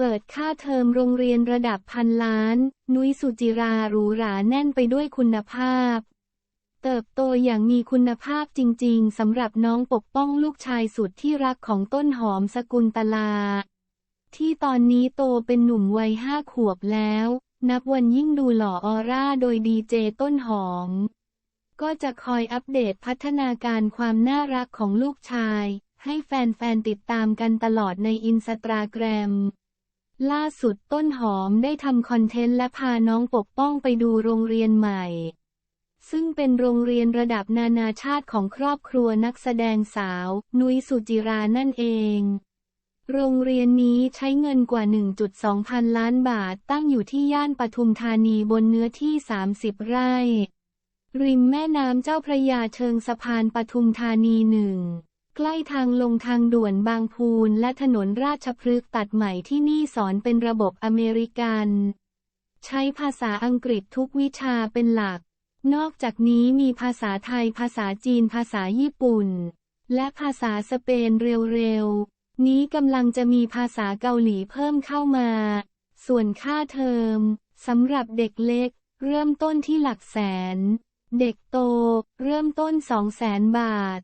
เปิดค่าเทอมโรงเรียนระดับพันล้าน นุ้ยสุจิราหรูหราแน่นไปด้วยคุณภาพ เติบโตอย่างมีคุณภาพจริงๆสำหรับน้องปกป้องลูกชายสุดที่รักของต้นหอมสกุลตลา ที่ตอนนี้โตเป็นหนุ่มวัยห้าขวบแล้ว นับวันยิ่งดูหล่อออร่าโดยดีเจต้นหอม ก็จะคอยอัปเดตพัฒนาการความน่ารักของลูกชาย ให้แฟนๆติดตามกันตลอดในอินสตาแกรม ล่าสุดต้นหอมได้ทำคอนเทนต์และพาน้องปกป้องไปดูโรงเรียนใหม่ ซึ่งเป็นโรงเรียนระดับนานาชาติของครอบครัวนักแสดงสาว นุยสุจิรานั่นเอง โรงเรียนนี้ใช้เงินกว่า 1.2 พันล้านบาทตั้งอยู่ที่ย่านปทุมธานีบนเนื้อที่ 30 ไร่ ริมแม่น้ำเจ้าพระยาเชิงสะพานปทุมธานีหนึ่ง ใกล้ทางลงทางด่วนบางพูนและถนนราชพฤกษ์ตัดใหม่ที่นี่สอนเป็นระบบอเมริกัน ใช้ภาษาอังกฤษทุกวิชาเป็นหลัก นอกจากนี้มีภาษาไทยภาษาจีนภาษาญี่ปุ่น และภาษาสเปนเร็วๆ นี้กำลังจะมีภาษาเกาหลีเพิ่มเข้ามา ส่วนค่าเทอมสำหรับเด็กเล็ก เริ่มต้นที่หลักแสน เด็กโต เริ่มต้น2 0 0แสนบาท